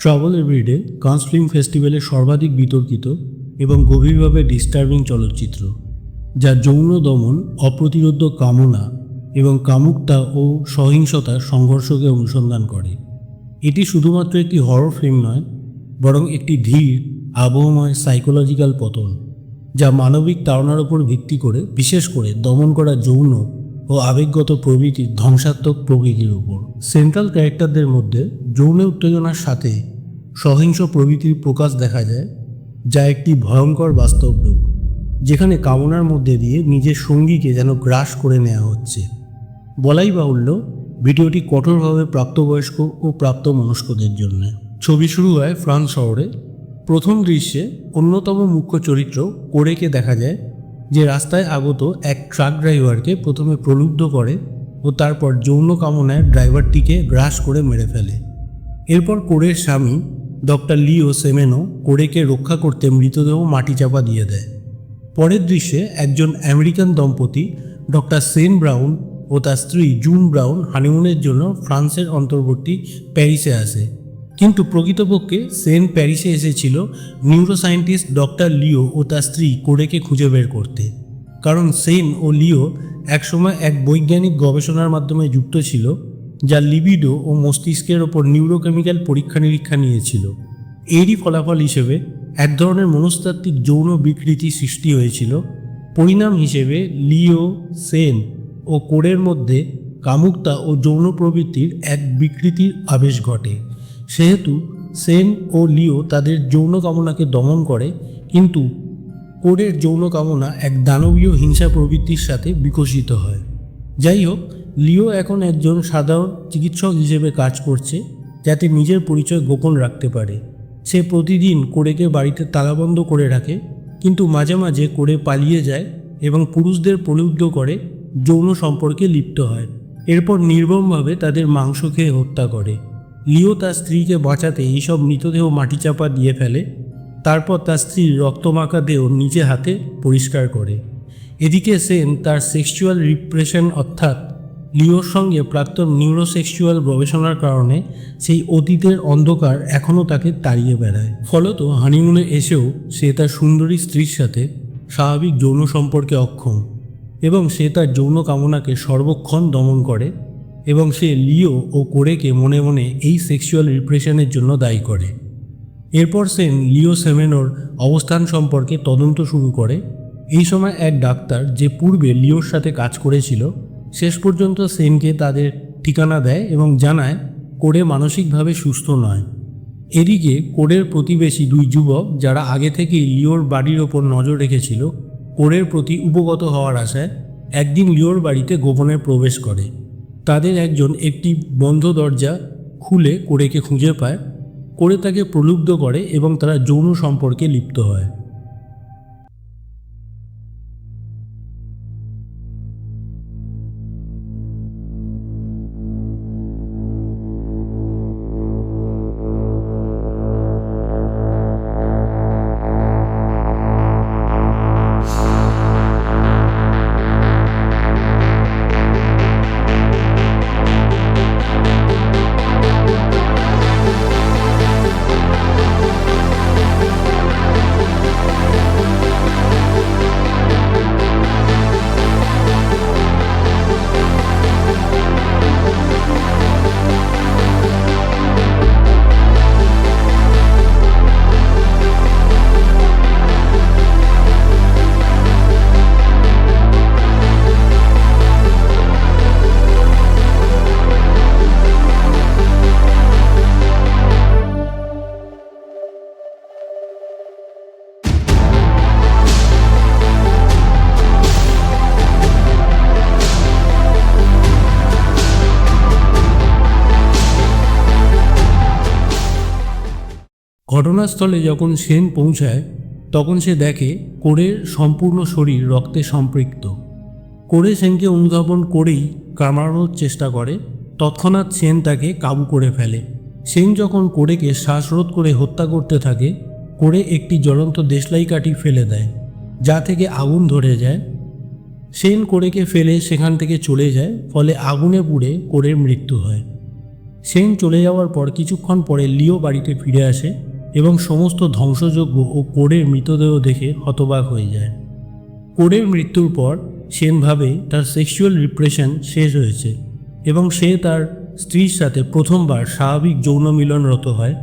Travel everyday Cannes film ফেস্টিভ্যালের সর্বাধিক বিতর্কিত এবং গভীরভাবে ডিস্টার্বিং চলচ্চিত্র, যা যৌন দমন অপ্রতিরোধ্য কামনা এবং কামুকতা ও সহিংসতার সংঘর্ষকে অনুসন্ধান করে। এটি শুধুমাত্র একটি হরর ফিল্ম নয়, বরং একটি ধীর, আবহময় সাইকোলজিক্যাল পতন, যা মানবিক তাড়নার উপর ভিত্তি করে, বিশেষ করে দমন করা যৌন ও আবেগগত প্রবৃত্তির ধ্বংসাত্মক প্রকৃতির উপর। সেন্ট্রাল ক্যারেক্টারদের মধ্যে যৌন উত্তেজনার সাথে সহিংস প্রবৃত্তির প্রকাশ দেখা যায়, যা একটি ভয়ঙ্কর বাস্তব রূপ, যেখানে কামনার মধ্যে দিয়ে নিজের সঙ্গীকে যেন গ্রাস করে নেওয়া হচ্ছে। বলাই বাহুল্য, ভিডিওটি কঠোরভাবে প্রাপ্তবয়স্ক ও প্রাপ্ত মনস্কদের জন্য। ছবি শুরু হয় ফ্রান্স শহরে। প্রথম দৃশ্যে অন্যতম মুখ্য চরিত্র কোরেকে দেখা যায়, যে রাস্তায় আগত এক ট্রাক ড্রাইভারকে প্রথমে প্রলুব্ধ করে ও তারপর যৌন কামনায় ড্রাইভারটিকে গ্রাস করে মেরে ফেলে। এরপর কোরের স্বামী ডক্টর লিও সেমেনো কোরেকে রক্ষা করতে মৃতদেহ মাটি চাপা দিয়ে দেয়। পরের দৃশ্যে একজন আমেরিকান দম্পতি ডক্টর সেন ব্রাউন ও তার স্ত্রী জুন ব্রাউন হানিমুনের জন্য ফ্রান্সের অন্তর্বর্তী প্যারিসে আসে। কিন্তু প্রকৃতপক্ষে সেন প্যারিসে এসেছিল নিউরোসায়েন্টিস্ট ডক্টর লিও ও তার স্ত্রী কোরেকে খুঁজে বের করতে। কারণ সেন ও লিও একসময় এক বৈজ্ঞানিক গবেষণার মাধ্যমে যুক্ত ছিল যা লিবিডো ও মস্তিষ্কের ওপর নিউরোকেমিক্যাল পরীক্ষা নিরীক্ষা নিয়েছিল। এরই ফলাফল হিসেবে এক ধরনের মনস্তাত্ত্বিক যৌন বিকৃতি সৃষ্টি হয়েছিল। পরিণাম হিসেবে লিও, সেন ও কোরের মধ্যে কামুকতা ও যৌন প্রবৃত্তির এক বিকৃতির আবেশ ঘটে। সেহেতু সেন ও লিও তাদের যৌন কামনাকে দমন করে, কিন্তু কোরের যৌন কামনা এক দানবীয় হিংসা প্রবৃত্তির সাথে বিকশিত হয়। যাই হোক লিও এখন একজন সাধারণ চিকিৎসক হিসেবে কাজ করছে, যাতে নিজের পরিচয় গোপন রাখতে পারে। সে প্রতিদিন কোরেকে বাড়িতে তালাবন্ধ করে রাখে, কিন্তু মাঝে মাঝে করে পালিয়ে যায় এবং পুরুষদের প্রলুব্ধ করে, যৌন সম্পর্কে লিপ্ত হয়। এরপর নির্মমভাবে তাদের মাংস খেয়ে হত্যা করে। লিও তার স্ত্রীকে বাঁচাতে এইসব মৃতদেহ মাটি চাপা দিয়ে ফেলে, তারপর তার স্ত্রীর রক্তমাখা দেহ নিজে হাতে পরিষ্কার করে। এদিকে সেন তার সেক্সুয়াল রিপ্রেশন অর্থাৎ লিওর সঙ্গে প্রাক্তন নিউরোসেক্সুয়াল গবেষণার কারণে সেই অতীতের অন্ধকার এখনও তাকে তাড়িয়ে বেড়ায়। ফলত হানিমুনে এসেও সে তার সুন্দরী স্ত্রীর সাথে স্বাভাবিক যৌন সম্পর্কে অক্ষম এবং সে তার যৌন কামনাকে সর্বক্ষণ দমন করে এবং সে লিও ও কোরেকে মনে মনে এই সেক্সুয়াল রিপ্রেশনের জন্য দায়ী করে। এরপর সেন লিও সেমেনোর অবস্থান সম্পর্কে তদন্ত শুরু করে। এই সময় এক ডাক্তার যে পূর্বে লিওর সাথে কাজ করেছিল শেষ পর্যন্ত সেনকে তাদের ঠিকানা দেয় এবং জানায় কোরে মানসিকভাবে সুস্থ নয়। এদিকে কোরের প্রতিবেশী দুই যুবক, যারা আগে থেকেই লিওর বাড়ির ওপর নজর রেখেছিল, কোডের প্রতি উপগত হওয়ার আশায় একদিন লিওর বাড়িতে গোপনে প্রবেশ করে। তাদের একজন একটি বন্ধ দরজা খুলে কোড়েকে খুঁজে পায়। কোড়ে তাকে প্রলুব্ধ করে এবং তারা যৌন সম্পর্কে লিপ্ত হয়। ঘটনাস্থলে যখন সেন পৌঁছায়, তখন সে দেখে কোরের সম্পূর্ণ শরীর রক্তে সম্পৃক্ত। কোরে সেনকে অনুধাবন করেই কামড়ানোর চেষ্টা করে। তৎক্ষণাৎ সেন তাকে কাবু করে ফেলে। সেন যখন কোরেকে শ্বাসরোধ করে হত্যা করতে থাকে, কোরে একটি জ্বলন্ত দেশলাই কাঠি ফেলে দেয়, যা থেকে আগুন ধরে যায়। সেন কোরেকে ফেলে সেখান থেকে চলে যায়, ফলে আগুনে পুড়ে কোরের মৃত্যু হয়। সেন চলে যাওয়ার পর কিছুক্ষণ পরে লিও বাড়িতে ফিরে আসে। এবং সমস্ত ধ্বংসযজ্ঞ ও কোডের মৃতদেহ দেখে হতবাক হয়ে যায়। কোডের মৃত্যুর পর সেন ভাবে তার সেক্সুয়াল রিপ্রেশন শেষ হয়েছে এবং সে তার স্ত্রীর সাথে প্রথমবার স্বাভাবিক যৌন মিলনরত হয়।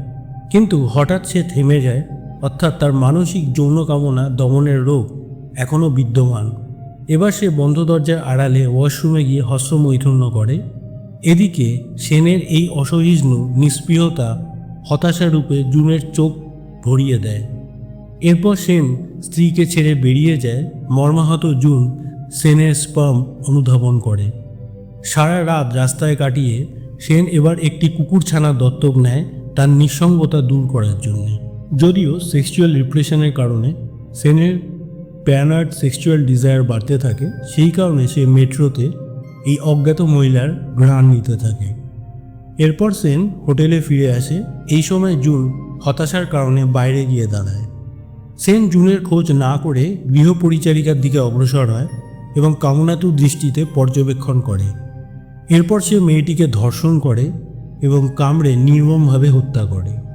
কিন্তু হঠাৎ সে থেমে যায়, অর্থাৎ তার মানসিক যৌন কামনা দমনের রোগ এখনও বিদ্যমান। এবার সে বন্ধ দরজার আড়ালে ওয়াশরুমে গিয়ে হস্রমৈথুন্য করে। এদিকে সেনের এই অসহিষ্ণু নিষ্প্রিয়তা হতাশা রূপে জুনের চোখ ভরিয়ে দেয়। এরপর সেন স্ত্রীকে ছেড়ে বেরিয়ে যায়। মর্মাহত জুন সেনের স্পাম অনুধাবন করে। সারা রাত রাস্তায় কাটিয়ে সেন এবার একটি কুকুরছানা দত্তক নেয় তার নিঃসঙ্গতা দূর করার জন্য। যদিও সেক্সুয়াল রিপ্রেশনের কারণে সেনের প্যানার্ড সেক্সুয়াল ডিজায়ার বাড়তে থাকে, সেই কারণে সে মেট্রোতে এই অজ্ঞাত মহিলার ঘ্রাণ নিতে থাকে। এরপর সেন হোটেলে ফিরে আসে। এই সময় জুন হতাশার কারণে বাইরে গিয়ে দাঁড়ায়। সেন জুনের খোঁজ না করে গৃহ পরিচারিকার দিকে অগ্রসর হয় এবং কামনাতু দৃষ্টিতে পর্যবেক্ষণ করে। এরপর সে মেয়েটিকে ধর্ষণ করে এবং কামড়ে নির্মমভাবে হত্যা করে।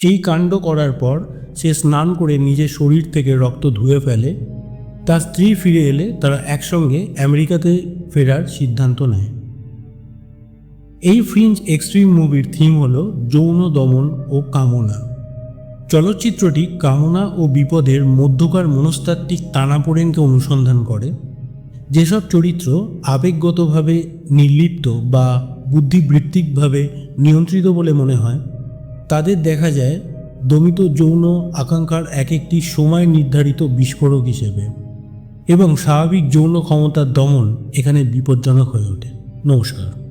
এই কাণ্ড করার পর সে স্নান করে নিজের শরীর থেকে রক্ত ধুয়ে ফেলে। তার স্ত্রী ফিরে এলে তারা একসঙ্গে আমেরিকাতে ফেরার সিদ্ধান্ত নেয়। এই ফ্রিঞ্জ এক্সট্রিম মুভির থিম হল যৌন দমন ও কামনা। চলচ্চিত্রটি কামনা ও বিপদের মধ্যকার মনস্তাত্ত্বিক টানাপোড়েনকে অনুসন্ধান করে। যেসব চরিত্র আবেগগতভাবে নির্লিপ্ত বা বুদ্ধিবৃত্তিকভাবে নিয়ন্ত্রিত বলে মনে হয় তাদের দেখা যায় দমিত যৌন আকাঙ্ক্ষার এক একটি সময় নির্ধারিত বিস্ফোরক হিসেবে এবং স্বাভাবিক যৌন ক্ষমতার দমন এখানে বিপজ্জনক হয়ে ওঠে। নমস্কার।